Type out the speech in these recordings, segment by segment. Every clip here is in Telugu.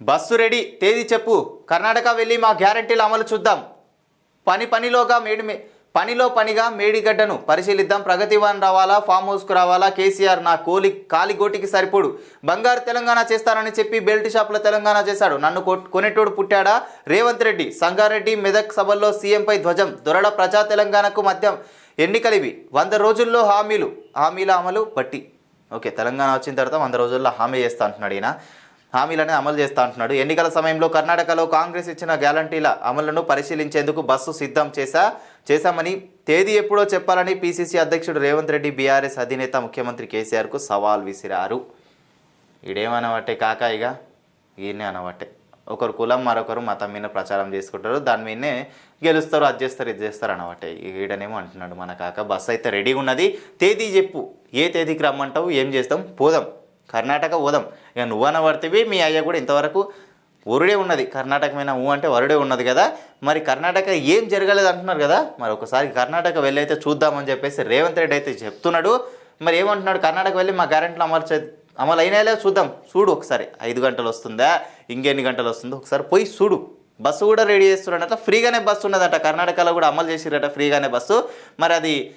Bus ready. తేదీ చెప్పు. కర్ణాటక వెళ్ళి మా గ్యారంటీలు అమలు చూద్దాం. పని పనిలోగా మేడి పనిలో పనిగా మేడిగడ్డను పరిశీలిద్దాం. ప్రగతి వన్ రావాలా ఫామ్ హౌస్కు రావాలా? కేసీఆర్ నా కోలి కాలిగోటికి సరిపోడు. బంగారు తెలంగాణ చేస్తానని చెప్పి బెల్ట్ షాప్లో తెలంగాణ చేశాడు. నన్ను కొనేటోడు పుట్టాడా? రేవంత్ రెడ్డి సంగారెడ్డి మెదక్ సభల్లో సీఎంపై ధ్వజం. దొరడ ప్రజా తెలంగాణకు మధ్య ఎన్నికలివి. వంద రోజుల్లో హామీలు. హామీల అమలు బట్టి. ఓకే తెలంగాణ వచ్చిన తర్వాత వంద రోజుల్లో హామీ చేస్తా అంటున్నాడు ఈయన. హామీలనే అమలు చేస్తా అంటున్నాడు. ఎన్నికల సమయంలో కర్ణాటకలో కాంగ్రెస్ ఇచ్చిన గ్యారంటీల అమలును పరిశీలించేందుకు బస్సు సిద్ధం చేశా చేశామని తేదీ ఎప్పుడో చెప్పాలని పీసీసీ అధ్యక్షుడు రేవంత్ రెడ్డి బీఆర్ఎస్ అధినేత ముఖ్యమంత్రి కేసీఆర్కు సవాల్ విసిరారు. ఈడేమనబట్టే ఇక ఈయనే అనవట్టే ఒకరు కులం మరొకరు మతం మీద ప్రచారం చేసుకుంటారు. దాని మీదనే గెలుస్తారు అది చేస్తారు ఇది చేస్తారు అనమాట ఈడనేమో అంటున్నాడు మన కాక. బస్సు అయితే రెడీగా ఉన్నది. తేదీ చెప్పు. ఏ తేదీకి రమ్మంటావు? ఏం చేస్తాం? పోదాం. కర్ణాటక పోదాం ఇక నువ్వన పడితేవి మీ అయ్య కూడా ఇంతవరకు వరుడే ఉన్నది. కర్ణాటక మీద ఊ అంటే వరుడే ఉన్నది కదా. మరి కర్ణాటక ఏం జరగలేదు అంటున్నారు కదా. మరి ఒకసారి కర్ణాటక వెళ్ళైతే చూద్దామని చెప్పేసి రేవంత్ రెడ్డి అయితే చెప్తున్నాడు. మరి ఏమంటున్నాడు? కర్ణాటక వెళ్ళి మా గ్యారెంటీలు అమలు చే అమలు అయినాయో చూద్దాం. చూడు ఒకసారి. ఐదు గంటలు వస్తుందా? ఇంకెన్ని గంటలు వస్తుందో? ఒకసారి పోయి చూడు. బస్సు కూడా రెడీ చేస్తున్నాడట. ఫ్రీగానే బస్సు ఉన్నదట. కర్ణాటకలో కూడా అమలు చేసిరట ఫ్రీగానే బస్సు. మరి అది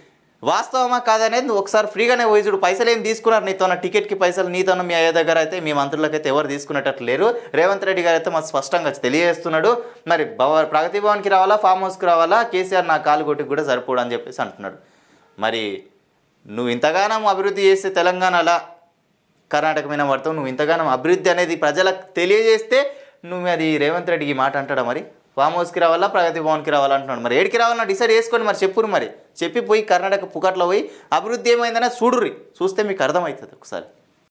వాస్తవమా కాదనేది నువ్వు ఒకసారి ఫ్రీగానే పోయి చూడు. పైసలు ఏం తీసుకున్నారు నీతో టికెట్కి పైసలు నీతోనూ మీ అయ్యే దగ్గర అయితే మీ మంత్రులకైతే ఎవరు తీసుకునేటట్లు లేరు. రేవంత్ రెడ్డి గారు అయితే మాకు స్పష్టంగా తెలియజేస్తున్నాడు. మరి భవ ప్రగతి భవన్కి రావాలా ఫామ్ హౌస్కి రావాలా? కేసీఆర్ నా కాలు కొట్టుకు కూడా సరిపోడు అని చెప్పేసి అంటున్నాడు. మరి నువ్వు ఇంతగానం అభివృద్ధి చేస్తే తెలంగాణలో? కర్ణాటక మీద పడతావు నువ్వు ఇంతగానం అభివృద్ధి అనేది ప్రజలకు తెలియజేస్తే నువ్వు అది రేవంత్ రెడ్డికి ఈ మాట అంటాడా మరి? ఫామ్ హౌస్కి రావాలా ప్రగతి భవన్కి రావాలంటున్నాడు మరి ఏడికి రావాలన్నా డిసైడ్ చేసుకోండి మరి చెప్పురు మరి. చెప్పి పోయి కర్ణాటక పుకట్లో పోయి అభివృద్ధి ఏమైందనే చూడుర్రి. చూస్తే మీకు అర్థమవుతుంది ఒకసారి.